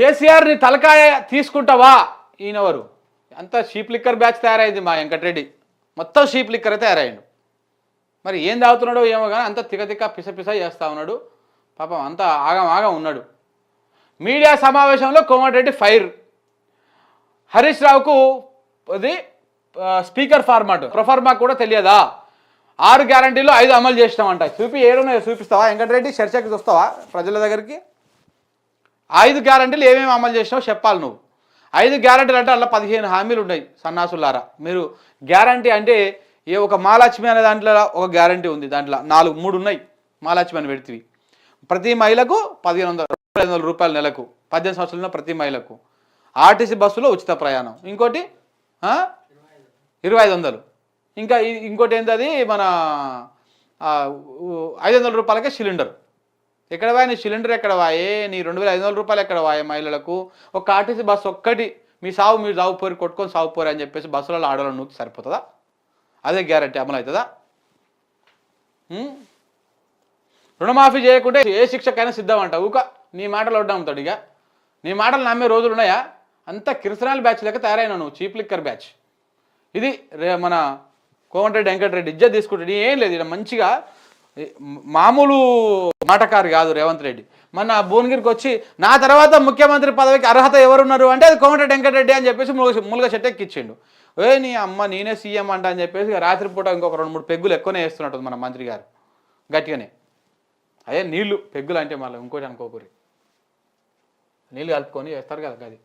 కేసీఆర్ని తలకాయ తీసుకుంటావా? ఈయనవరు? అంతా షీప్ లిక్కర్ బ్యాచ్ తయారైంది మా వెంకటరెడ్డి. మొత్తం షీప్ లిక్కర్ తయారైండు. మరి ఏం తాగుతున్నాడో ఏమో కానీ అంత తిక పిసపిస పిస పిస చేస్తూ ఉన్నాడు. పాపం అంతా ఆగం ఆగం ఉన్నాడు. మీడియా సమావేశంలో కోమటిరెడ్డి ఫైర్. హరీష్ రావుకు అది స్పీకర్ ఫార్మాట్. ప్రొఫార్మా కూడా తెలియదా? ఆరు గ్యారంటీలో ఐదు అమలు చేసినామంట. చూపి ఏడున్నాయో చూపిస్తావా? వెంకటరెడ్డి చర్చకి చూస్తావా? ప్రజల దగ్గరికి? ఐదు గ్యారంటీలు ఏమేమి అమలు చేసినావో చెప్పాలి నువ్వు. ఐదు గ్యారంటీలు అంటే అలా పదిహేను హామీలు ఉన్నాయి సన్నాసులారా. మీరు గ్యారంటీ అంటే ఏ ఒక మహాలక్ష్మి అనే దాంట్లో ఒక గ్యారంటీ ఉంది దాంట్లో. నాలుగు మూడు ఉన్నాయి మహాలక్ష్మి అని పెడితే ప్రతి మహిళకు పదిహేను వందల ఐదు వందల రూపాయల నెలకు పద్దెనిమిది సంవత్సరాల ప్రతి మహిళకు. ఆర్టీసీ బస్సులో ఉచిత ప్రయాణం. ఇంకోటి ఇరవై ఐదు వందలు. ఇంకా ఇంకోటి ఏంటది మన ఐదు వందల రూపాయలకే సిలిండర్. ఎక్కడ వాయి? నీ సిలిండర్ ఎక్కడ వాయే? నీ రెండు వేల ఐదు వందల రూపాయలు ఎక్కడ వాయే మహిళలకు? ఒక ఆర్టీసీ బస్సు ఒక్కటి. మీ సావు మీరు సాగు కొట్టుకొని సాగు అని చెప్పేసి బస్సులలో ఆడవాళ్ళు నూకి సరిపోతుందా? అదే గ్యారంటీ అమలు అవుతుందా? రుణమాఫీ చేయకుంటే ఏ శిక్షకైనా సిద్ధం అంట ఊక నీ మాటలు వడ్డాముతాడు ఇక. నీ మాటలు నమ్మే రోజులు ఉన్నాయా? అంతా కిరసనాల బ్యాచ్ లెక్క తయారైనా నువ్వు చీప్ లిక్కర్ బ్యాచ్. ఇది రే మన కోమటిరెడ్డి వెంకటరెడ్డి ఇజ్జత్ తీసుకుంటాడు ఏం లేదు ఇక్కడ మంచిగా మామూలు మాటకారు కాదు రేవంత్ రెడ్డి. మన భువనగిరికి వచ్చి నా తర్వాత ముఖ్యమంత్రి పదవికి అర్హత ఎవరున్నారు? అంటే అది కోమటిరెడ్డి వెంకటరెడ్డి అని చెప్పేసి ములుగ ములుగ చెట్టెక్కిచ్చిండు. ఏ నీ అమ్మ నేనే సీఎం అంట అని చెప్పేసి రాత్రిపూట ఇంకొక రెండు మూడు పెగ్గులు ఎక్కువనే వేస్తున్నట్టు మన మంత్రి గారు. గట్టిగానే. అదే నీళ్ళు పెగ్గులు అంటే మళ్ళీ ఇంకోటి అనుకోకూరి. నీళ్ళు కలుపుకొని వేస్తారు కదా అది